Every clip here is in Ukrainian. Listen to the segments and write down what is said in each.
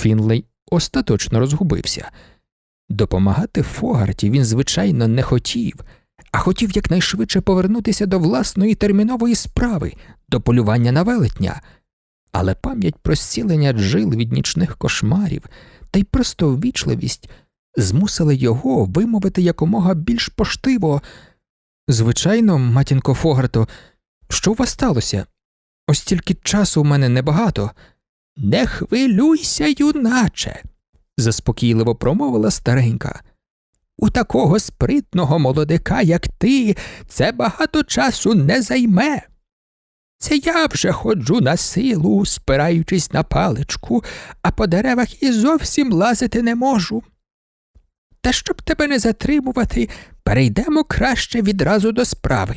Фінлей остаточно розгубився. Допомагати Фогарті він, звичайно, не хотів, а хотів якнайшвидше повернутися до власної термінової справи, до полювання на велетня. Але пам'ять про зцілення джил від нічних кошмарів та й просто ввічливість змусили його вимовити якомога більш поштиво. Звичайно, матінко Фогарто, що у вас сталося? Ось тільки часу у мене небагато. Не хвилюйся, юначе, заспокійливо промовила старенька. У такого спритного молодика, як ти, це багато часу не займе. Це я вже ходжу на силу, спираючись на паличку, а по деревах і зовсім лазити не можу. Та щоб тебе не затримувати, перейдемо краще відразу до справи.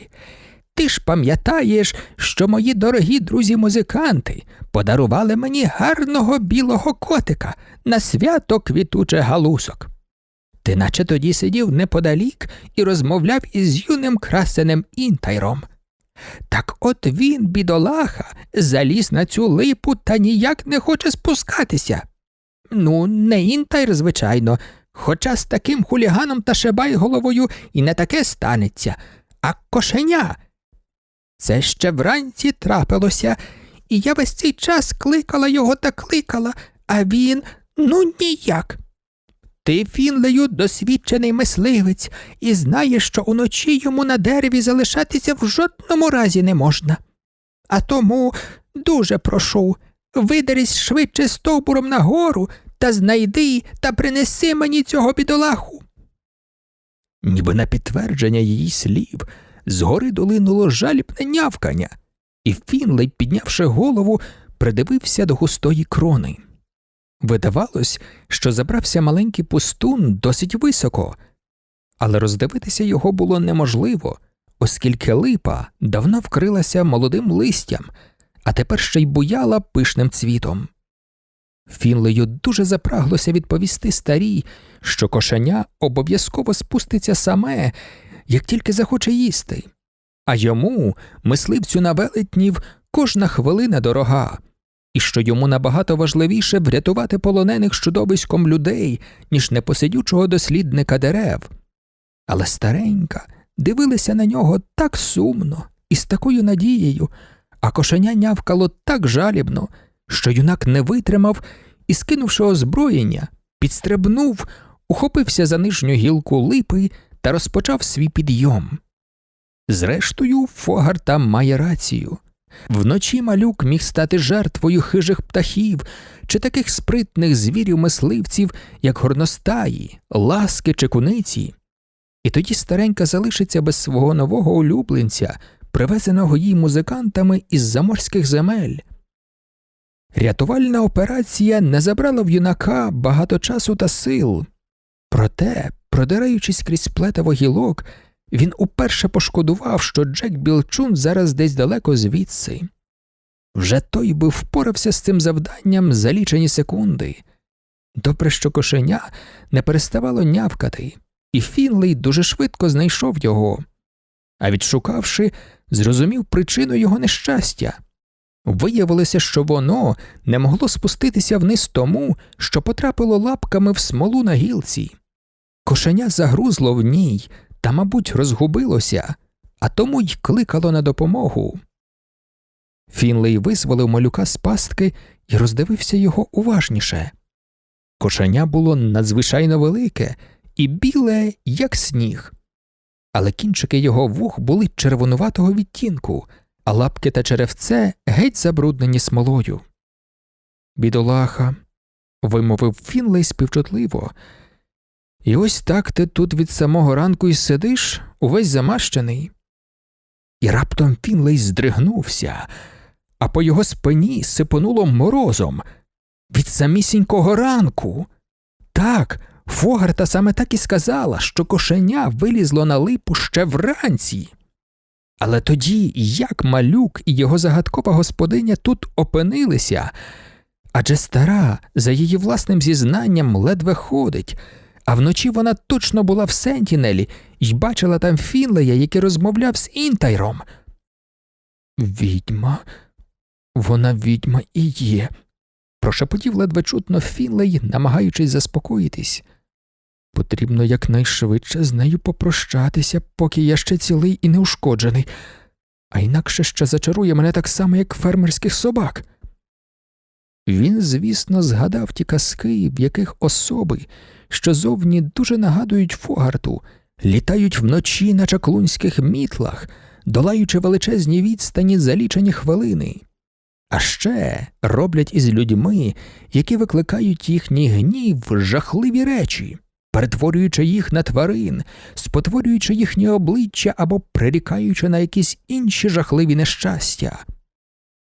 Ти ж пам'ятаєш, що мої дорогі друзі-музиканти подарували мені гарного білого котика на свято квітучих галусок. Ти наче тоді сидів неподалік і розмовляв із юним красенем інтайром. Так от він, бідолаха, заліз на цю липу та ніяк не хоче спускатися. Ну, не інтайр, звичайно, хоча з таким хуліганом та шебай головою і не таке станеться, а кошеня. Це ще вранці трапилося, і я весь цей час кликала його та кликала, а він ну ніяк. Ти, Фінлею, досвідчений мисливець, і знаєш, що уночі йому на дереві залишатися в жодному разі не можна. А тому дуже прошу, видерись швидше стовбуром нагору та знайди та принеси мені цього бідолаху. Ніби на підтвердження її слів, згори долинуло жалібне нявкання, і Фінлей, піднявши голову, придивився до густої крони. Видавалось, що забрався маленький пустун досить високо, але роздивитися його було неможливо, оскільки липа давно вкрилася молодим листям, а тепер ще й буяла пишним цвітом. Фінлею дуже запраглося відповісти старій, що кошеня обов'язково спуститься саме, як тільки захоче їсти, а йому, мисливцю на велетнів, кожна хвилина дорога і що йому набагато важливіше врятувати полонених з чудовиськом людей, ніж непосидючого дослідника дерев. Але старенька дивилася на нього так сумно і з такою надією, а кошеня нявкало так жалібно, що юнак не витримав і, скинувши озброєння, підстрибнув, ухопився за нижню гілку липи та розпочав свій підйом. Зрештою, Фогар там має рацію. Вночі малюк міг стати жертвою хижих птахів чи таких спритних звірів мисливців, як горностаї, ласки чи куниці, і тоді старенька залишиться без свого нового улюбленця, привезеного їй музикантами із заморських земель. Рятувальна операція не забрала в юнака багато часу та сил, проте, продираючись крізь плетево гілок, він уперше пошкодував, що Джек Білчун зараз десь далеко звідси. Вже той би впорався з цим завданням за лічені секунди. Добре, що кошеня не переставало нявкати, і Фінлей дуже швидко знайшов його, а відшукавши, зрозумів причину його нещастя. Виявилося, що воно не могло спуститися вниз тому, що потрапило лапками в смолу на гілці. Кошеня загрузло в ній та, мабуть, розгубилося, а тому й кликало на допомогу. Фінлей визволив малюка з пастки і роздивився його уважніше. Кошеня було надзвичайно велике і біле, як сніг, але кінчики його вух були червонуватого відтінку, а лапки та черевце геть забруднені смолою. Бідолаха, вимовив Фінлей співчутливо. І ось так ти тут від самого ранку й сидиш, увесь замащений. І раптом Фінлей здригнувся, а по його спині сипонуло морозом від самісінького ранку. Так, Фогарта саме так і сказала, що кошеня вилізло на липу ще вранці. Але тоді як малюк і його загадкова господиня тут опинилися, адже стара, за її власним зізнанням, ледве ходить а вночі вона точно була в Сентінелі і бачила там Фінлея, який розмовляв з Інтайром. Відьма, вона відьма і є, прошепотів ледве чутно Фінлей, намагаючись заспокоїтись. Потрібно якнайшвидше з нею попрощатися, поки я ще цілий і неушкоджений, а інакше ще зачарує мене так само, як фермерських собак. Він, звісно, згадав ті казки, в яких особи, що зовні дуже нагадують фогарту, літають вночі на чаклунських мітлах, долаючи величезні відстані за лічені хвилини. А ще роблять із людьми, які викликають їхній гнів жахливі речі, перетворюючи їх на тварин, спотворюючи їхнє обличчя або прирікаючи на якісь інші жахливі нещастя.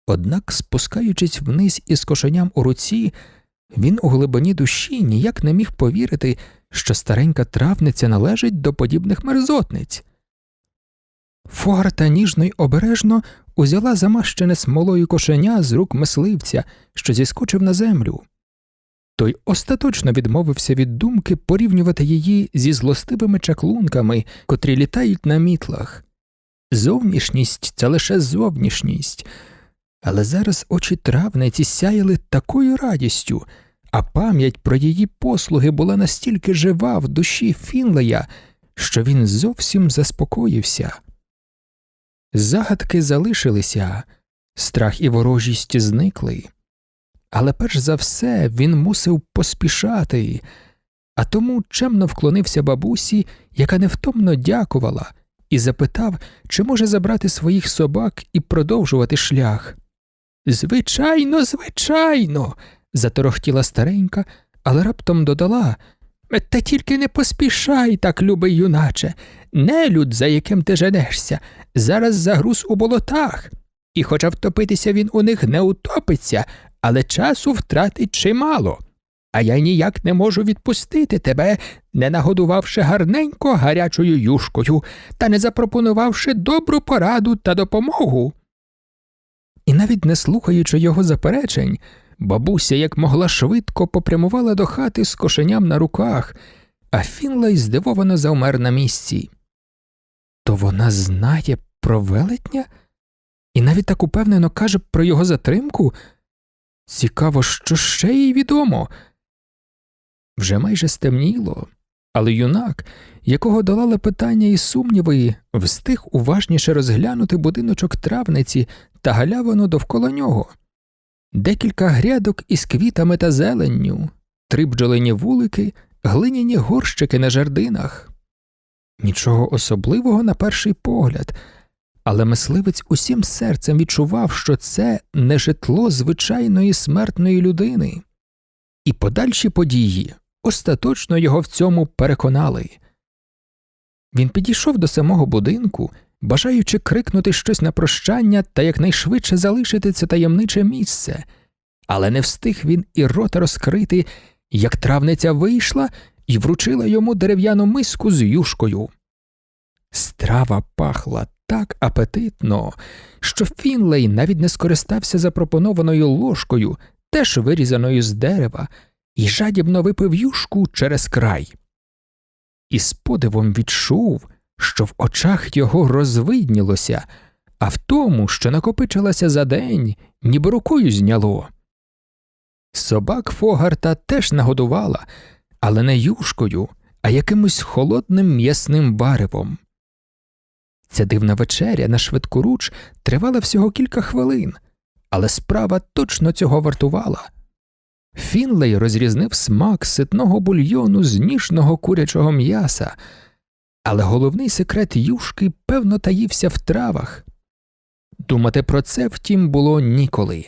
Однак, спускаючись вниз із кошеням у руці, він у глибині душі ніяк не міг повірити, що старенька травниця належить до подібних мерзотниць. Фогарта ніжно й обережно узяла замащене смолою кошеня з рук мисливця, що зіскочив на землю. Той остаточно відмовився від думки порівнювати її зі злостивими чаклунками, котрі літають на мітлах. Зовнішність це лише зовнішність, але зараз очі травниці сяяли такою радістю, а пам'ять про її послуги була настільки жива в душі Фінлея, що він зовсім заспокоївся. Загадки залишилися, страх і ворожість зникли, але перш за все він мусив поспішати, а тому чемно вклонився бабусі, яка невтомно дякувала, і запитав, чи може забрати своїх собак і продовжувати шлях. Звичайно, звичайно, заторохтіла старенька, але раптом додала Та тільки не поспішай так, любий юначе, нелюд, за яким ти женешся, зараз загруз у болотах, і хоча втопитися він у них не утопиться, але часу втратить чимало. А я ніяк не можу відпустити тебе, не нагодувавши гарненько гарячою юшкою та не запропонувавши добру пораду та допомогу. І навіть не слухаючи його заперечень, бабуся як могла швидко попрямувала до хати з кошеням на руках, а Фінлей здивовано завмер на місці. То вона знає про велетня і навіть так упевнено каже про його затримку. Цікаво, що ще їй відомо. Вже майже стемніло, але юнак, якого долали питання і сумніви, встиг уважніше розглянути будиночок травниці та галявину довкола нього. Декілька грядок із квітами та зеленню, три бджолині вулики, глиняні горщики на жердинах. Нічого особливого на перший погляд, але мисливець усім серцем відчував, що це не житло звичайної смертної людини, і подальші події остаточно його в цьому переконали. Він підійшов до самого будинку, бажаючи крикнути щось на прощання та якнайшвидше залишити це таємниче місце, але не встиг він і рота розкрити, як травниця вийшла і вручила йому дерев'яну миску з юшкою. Страва пахла так апетитно, що Фінлей навіть не скористався запропонованою ложкою, теж вирізаною з дерева, і жадібно випив юшку через край. І з подивом відчув, що в очах його розвиднілося, а в тому, що накопичилася за день, ніби рукою зняло. Собак Фогарта теж нагодувала, але не юшкою, а якимось холодним м'ясним баривом. Ця дивна вечеря на швидкоруч тривала всього кілька хвилин, але справа точно цього вартувала. Фінлей розрізнив смак ситного бульйону з ніжного курячого м'яса, але головний секрет юшки певно таївся в травах. Думати про це, втім, було ніколи.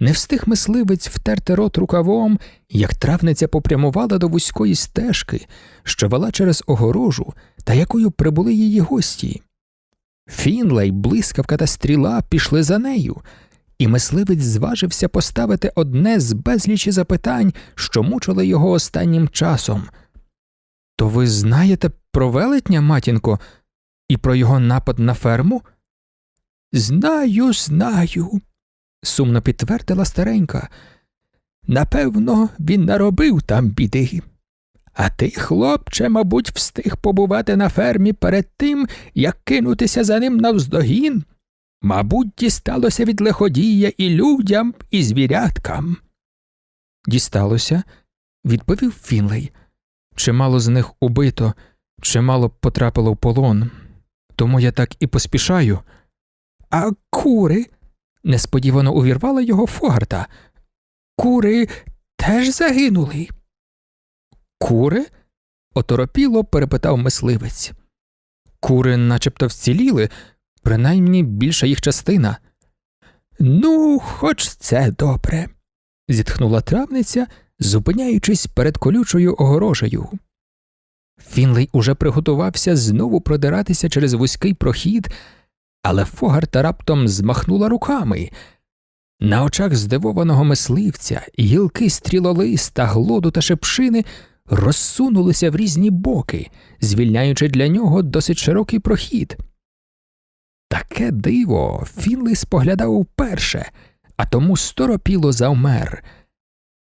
Не встиг мисливець втерти рот рукавом, як травниця попрямувала до вузької стежки, що вела через огорожу, та якою прибули її гості. Фінлей, блискавка та стріла пішли за нею, і мисливець зважився поставити одне з безлічі запитань, що мучили його останнім часом. То ви знаєте про велетня, матінко, і про його напад на ферму? Знаю, знаю, сумно підтвердила старенька. Напевно, він наробив там біди. А ти, хлопче, мабуть, встиг побувати на фермі перед тим, як кинутися за ним навздогін. Мабуть, дісталося від лиходія і людям, і звіряткам. Дісталося, відповів Фінлей. Чимало з них убито, чимало потрапило в полон. Тому я так і поспішаю. А кури? несподівано увірвала його Фогарта. Кури теж загинули. Кури? оторопіло перепитав мисливець. Кури начебто вціліли, принаймні більша їх частина. Ну, хоч це добре, зітхнула травниця, зупиняючись перед колючою огорожею. Фінлей уже приготувався знову продиратися через вузький прохід, але Фогарта раптом змахнула руками. На очах здивованого мисливця гілки стрілолиста, глоду та шепшини розсунулися в різні боки, звільняючи для нього досить широкий прохід. Таке диво Фінлей споглядав уперше, а тому сторопіло завмер.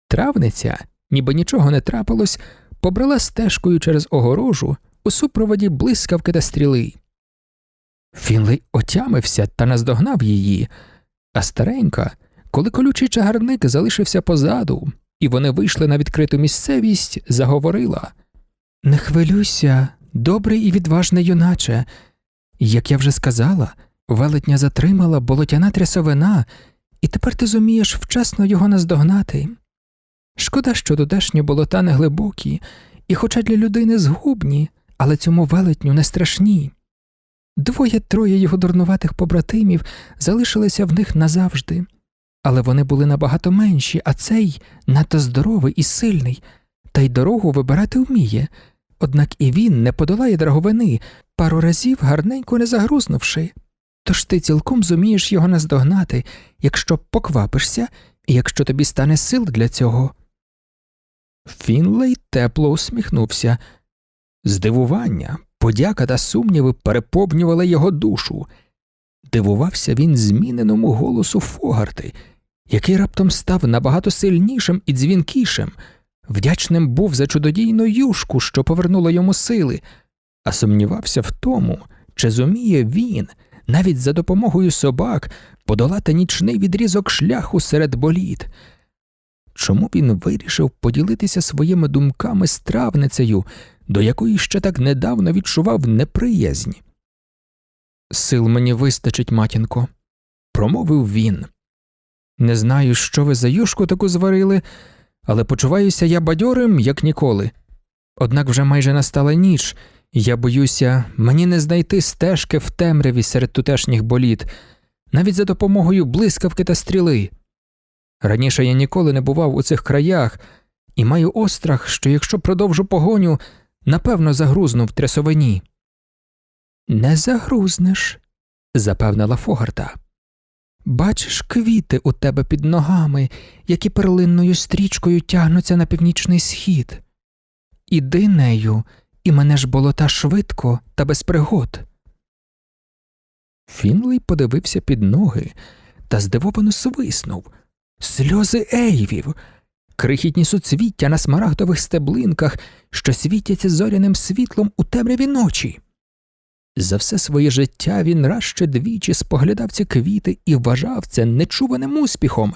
Травниця, ніби нічого не трапилось, побрала стежкою через огорожу у супроводі блискавки та стріли. Фінлей отямився та наздогнав її, а старенька, коли колючий чагарник залишився позаду, і вони вийшли на відкриту місцевість, заговорила Не хвилюйся, добрий і відважний юначе. Як я вже сказала, велетня затримала болотяна трясовина, і тепер ти зумієш вчасно його наздогнати. Шкода, що тутешні болота не глибокі, і, хоча для людини згубні, але цьому велетню не страшні. Двоє троє його дурнуватих побратимів залишилися в них назавжди, але вони були набагато менші, а цей надто здоровий і сильний, та й дорогу вибирати вміє. Однак і він не подолає драговини, пару разів гарненько не загрузнувши. Тож ти цілком зумієш його наздогнати, якщо поквапишся, і якщо тобі стане сил для цього. Фінлей тепло усміхнувся. Здивування, подяка та сумніви переповнювали його душу. Дивувався він зміненому голосу Фогарти, який раптом став набагато сильнішим і дзвінкішим. Вдячним був за чудодійну юшку, що повернула йому сили, а сумнівався в тому, чи зуміє він, навіть за допомогою собак, подолати нічний відрізок шляху серед боліт. Чому він вирішив поділитися своїми думками з травницею, до якої ще так недавно відчував неприязнь? Сил мені вистачить, матінко, промовив він. Не знаю, що ви за юшку таку зварили, але почуваюся я бадьорим, як ніколи. Однак вже майже настала ніч, і я боюся, мені не знайти стежки в темряві серед тутешніх боліт, навіть за допомогою блискавки та стріли. Раніше я ніколи не бував у цих краях і маю острах, що якщо продовжу погоню, напевно загрузну в трясовині. Не загрузнеш, запевнила Фогарта. Бачиш квіти у тебе під ногами, які перлинною стрічкою тягнуться на північний схід. Іди нею, і мене ж болота швидко та без пригод. Фінлей подивився під ноги та здивовано свиснув. Сльози Ейвів, крихітні суцвіття на смарагдових стеблинках, що світяться зоряним світлом у темряві ночі. За все своє життя він раз ще двічі споглядав ці квіти і вважав це нечуваним успіхом,